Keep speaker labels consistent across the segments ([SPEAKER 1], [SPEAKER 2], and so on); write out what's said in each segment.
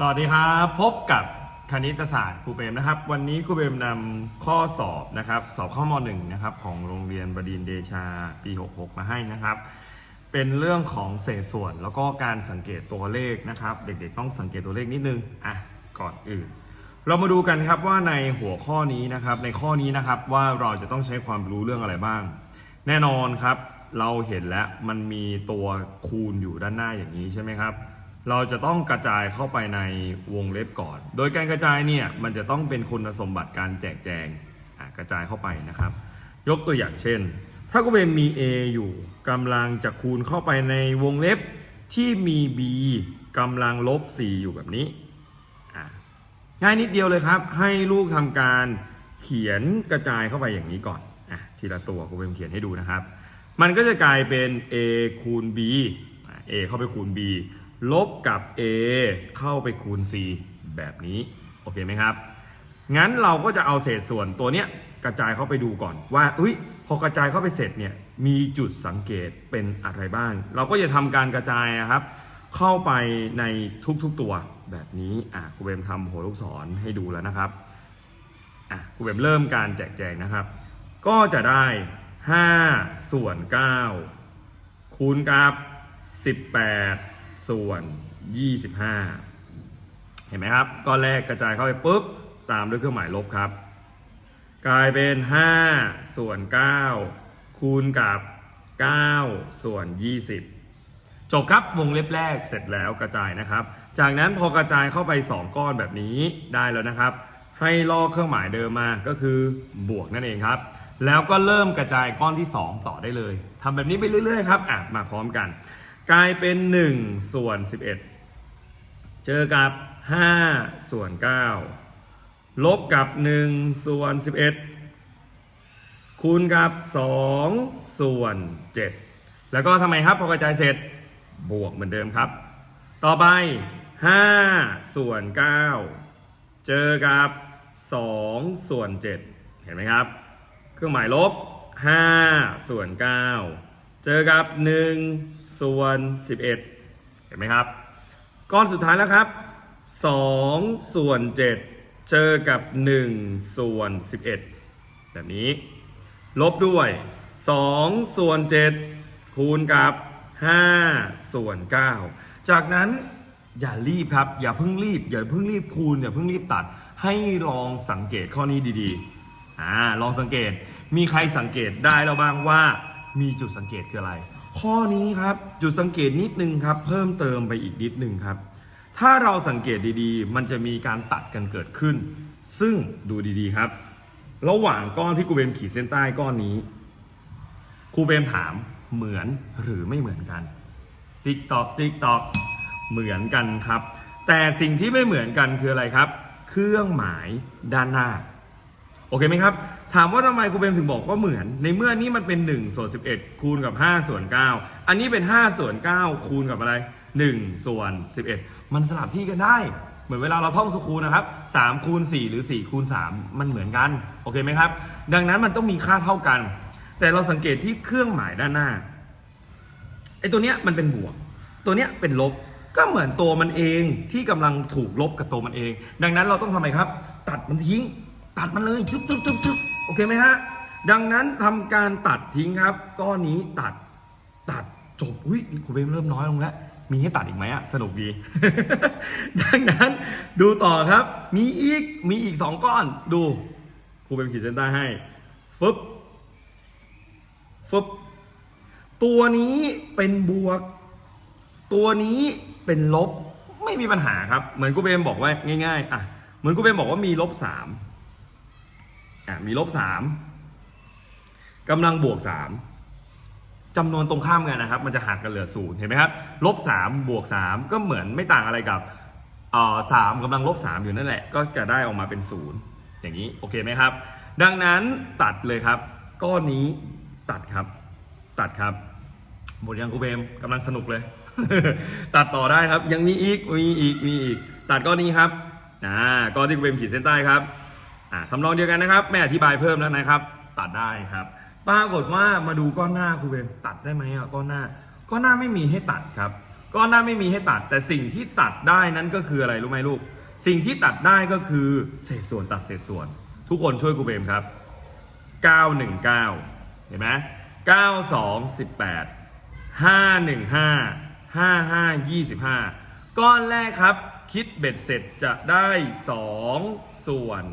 [SPEAKER 1] สวัสดีครับ พบกับคณิตศาสตร์ครูเปรมนะครับ วันนี้ครูเปรมนำข้อสอบนะครับ สอบข้อมหนึ่งนะครับ ของโรงเรียนบดินเดชาปี 66 มาให้นะครับ เป็นเรื่องของเศษส่วนแล้วก็การสังเกตตัวเลขนะครับ เด็กๆต้องสังเกตตัวเลขนิดนึงอะก่อนอื่น เรามาดูกันครับว่าในหัวข้อนี้นะครับ ในข้อนี้นะครับว่าเราจะต้องใช้ความรู้เรื่องอะไรบ้าง แน่นอนครับ เราเห็นแล้วมันมีตัวคูณอยู่ด้านหน้าอย่างนี้ใช่ไหมครับ เราจะต้องกระจายเข้าไปในวงเล็บก่อน โดยการกระจายเนี่ยมันจะต้องเป็นคุณสมบัติการแจกแจงกระจายเข้าไปนะครับ ยกตัวอย่างเช่น ถ้ากูเป็นมี A อยู่กำลังจะคูณเข้าไปในวงเล็บที่มี B กำลังลบ4อยู่แบบนี้ ง่ายนิดเดียวเลยครับ ให้ลูกทำการเขียนกระจายเข้าไปอย่างนี้ก่อนอทีละตัวกูเป็นเขียนให้ดูนะครับ มันก็จะกลายเป็น A คูณ B A เข้าไปคูณ B ลบกับ A เข้าไปคูณ C แบบนี้ โอเคไหมครับ งั้นเราก็จะเอาเศษส่วนตัวเนี้ยกระจายเข้าไปดูก่อนว่าอุ้ยพอกระจายเข้าไปเสร็จเนี่ยมีจุดสังเกตเป็นอะไรบ้าง เราก็จะทำการกระจายอะครับ เข้าไปในทุกๆตัวแบบนี้อะครูเบมทำหัวลูกศรให้ดูแล้วนะครับอะครูเบมเริ่มการแจกแจงนะครับ ก็จะได้ 5 ส่วน 9 คูณกับ 18 ส่วน 25 เห็นไหมครับ ก้อนแรกกระจายเข้าไปปุ๊บ ตามด้วยเครื่องหมายลบครับ กลายเป็น 5 ส่วน 9 คูณกับ 9 ส่วน 20 จบครับวงเล็บแรกเสร็จแล้วกระจายนะครับ จากนั้นพอกระจายเข้าไป 2 ก้อนแบบนี้ได้แล้วนะครับ ให้ลอกเครื่องหมายเดิมมาก็คือบวกนั่นเองครับแล้วก็เริ่มกระจายก้อนที่ 2 ต่อได้เลยทำแบบนี้ไปเรื่อยๆครับอะมาพร้อมกัน กลายเป็น 1 ส่วน 11 เจอกับ 5 ส่วน 9 ลบกับ 1 ส่วน 11 คูณกับ 2 ส่วน 7 แล้วก็ทำไมครับ พอกระจายเสร็จบวกเหมือนเดิมครับ ต่อไป 5 ส่วน 9 เจอกับ 2 ส่วน 7 เห็นไหมครับ เครื่องหมายลบ 5 ส่วน 9 เจอกับ 1 ส่วน 11 เห็นไหมครับ ก้อนสุดท้ายแล้วครับ 2 ส่วน 7 เจอกับ 1 ส่วน 11 แบบนี้ ลบด้วย 2 ส่วน 7 คูณกับ 5 ส่วน 9 จากนั้นอย่ารีบครับ อย่าเพิ่งรีบ อย่าเพิ่งรีบคูณ อย่าเพิ่งรีบตัด ให้ลองสังเกตข้อนี้ดีๆ อ่า ลองสังเกต มีใครสังเกตได้แล้วบ้างว่า มีจุดสังเกตคืออะไร ข้อนี้ครับจุดสังเกตนิดนึงครับ เพิ่มเติมไปอีกนิดนึงครับ ถ้าเราสังเกตดีๆ มันจะมีการตัดกันเกิดขึ้น ซึ่งดูดีๆครับ ระหว่างก้อนที่ครูเบมขีดเส้นใต้ก้อนนี้ครูเบมถามเหมือนหรือไม่เหมือนกัน ติ๊กตอกติ๊กตอกเหมือนกันครับ แต่สิ่งที่ไม่เหมือนกันคืออะไรครับ เครื่องหมายด้านหน้า โอเคไหมครับ ถามว่าทำไมครูเบมถึงบอกว่าเหมือน ในเมื่อนี้มันเป็น1ส่วน11 คูณกับ5ส่วน9อันนี้เป็น5ส่วน9คูณกับอะไร1ส่วน 11 มันสลับที่กันได้ เหมือนเวลาเราท่องสุคูณนะครับ3คูณ4หรือ4คูณ3มันเหมือนกันโอเคไหมครับ ดังนั้นมันต้องมีค่าเท่ากัน แต่เราสังเกตที่เครื่องหมายด้านหน้าไอ้ตัวเนี้ยมันเป็นบวก ตัวเนี้ยเป็นลบก็เหมือนตัวมันเองที่กำลังถูกลบกับตัวมันเอง ดังนั้นเราต้องทำไงครับ ตัดมันทิ้ง ตัดมันเลยจุ๊บจุ๊บจุ๊บจุ๊บโอเคไหมฮะ ดังนั้นทำการตัดทิ้งครับ ก้อนนี้ตัดตัดจบอุ้ยคุณเบมเริ่มน้อยลงแล้ว มีให้ตัดอีกไหมอะสนุกดี ดังนั้นดูต่อครับ มีอีกมีอีกสองก้อนดูครูเบมขีดเส้นใต้ให้ฟึบฟึบตัวนี้เป็นบวก ตัวนี้เป็นลบไม่มีปัญหาครับ เหมือนกูเบมบอกว่าง่ายๆอะเหมือนกูเบมบอกว่ามีลบสาม อะมีลบสามกำลังบวกสามจำนวนตรงข้ามกันนะครับ มันจะหักกันเหลือศูนย์เห็นไหมครับลบสามบวกสามก็เหมือนไม่ต่างอะไรกับสามกำลังลบสามอยู่นั่นแหละ ก็จะได้ออกมาเป็นศูนย์อย่างนี้โอเคไหมครับ ดังนั้นตัดเลยครับ ก้อนนี้ตัดครับ ตัดครับหมดยังครูเบมกำลังสนุกเลย ตัดต่อได้ครับยังมีอีกมีอีกมีอีก ตัดก้อนนี้ครับอ่าก้อนที่ครูเบมขีดเส้นใต้ครับ อ่าทำนองเดียวกันนะครับไม่อธิบายเพิ่มแล้วนะครับ ตัดได้ครับ ปรากฏว่ามาดูก้อนหน้าครูเบมตัดได้ไหมอะก้อนหน้า ก้อนหน้าไม่มีให้ตัดครับ ก้อนหน้าไม่มีให้ตัด แต่สิ่งที่ตัดได้นั้นก็คืออะไรรู้ไหมลูก สิ่งที่ตัดได้ก็คือเศษส่วนตัดเศษส่วน ทุกคนช่วยครูเบมครับ 919 เห็นไหม92 18 515 55 25 ก้อนแรกครับ คิดเบ็ดเสร็จจะได้2ส่วน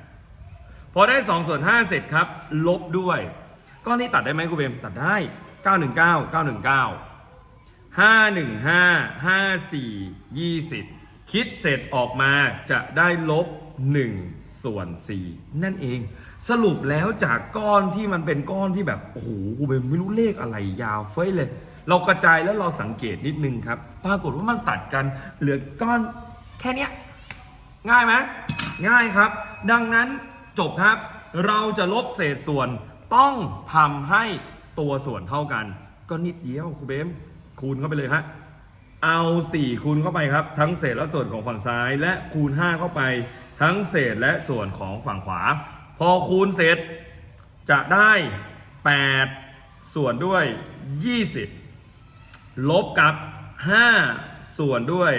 [SPEAKER 1] 5พอได้2ส่วน5เสร็จครับ ลบด้วย ก้อนนี้ตัดได้ไหมครูเบมตัดได้ 919 919 515 54 20 คิดเสร็จออกมาจะได้ลบ1ส่วน4นั่นเอง สรุปแล้วจากก้อนที่มันเป็นก้อนที่แบบ โอ้โหครูเบมไม่รู้เลขอะไรยาวเฟ้ยเลย เรากระจายแล้วเราสังเกตนิดนึงครับ ปรากฏว่ามันตัดกันเหลือก้อนแค่นี้ง่ายไหมง่ายครับ ดังนั้นจบครับ เราจะลบเศษส่วนต้องทำให้ตัวส่วนเท่ากัน ก็นิดเดียวครูเบมคูณเข้าไปเลยฮะเอา 4 คูณเข้าไปครับ ทั้งเศษและส่วนของฝั่งซ้าย และคูณ 5 เข้าไป ทั้งเศษและส่วนของฝั่งขวา พอคูณเสร็จจะได้ 8 ส่วนด้วย 20 ลบกับ 5 ส่วนด้วย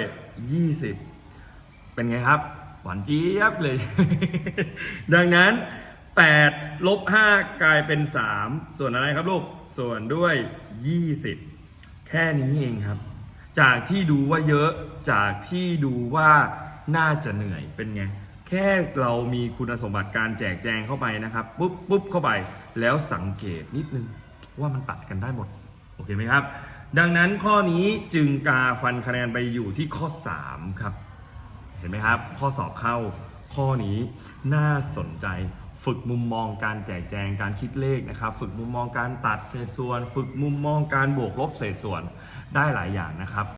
[SPEAKER 1] 20 เป็นไงครับ หวานเจี๊ยบเลย ดังนั้น 8 ลบ 5 กลายเป็น 3 ส่วนอะไรครับลูก ส่วนด้วย 20 แค่นี้เองครับ จากที่ดูว่าเยอะ จากที่ดูว่าน่าจะเหนื่อยเป็นไง แค่เรามีคุณสมบัติการแจกแจงเข้าไปนะครับ ปุ๊บปุ๊บเข้าไป แล้วสังเกตนิดนึงว่ามันตัดกันได้หมด โอเคไหมครับ ดังนั้นข้อนี้จึงกาฟันคะแนนไปอยู่ที่ข้อ 3 ครับ เห็นไหมครับ ข้อสอบเข้าข้อนี้น่าสนใจ ฝึกมุมมองการแจกแจงการคิดเลขนะครับ ฝึกมุมมองการตัดเศษส่วน ฝึกมุมมองการบวกลบเศษส่วนได้หลายอย่างนะครับ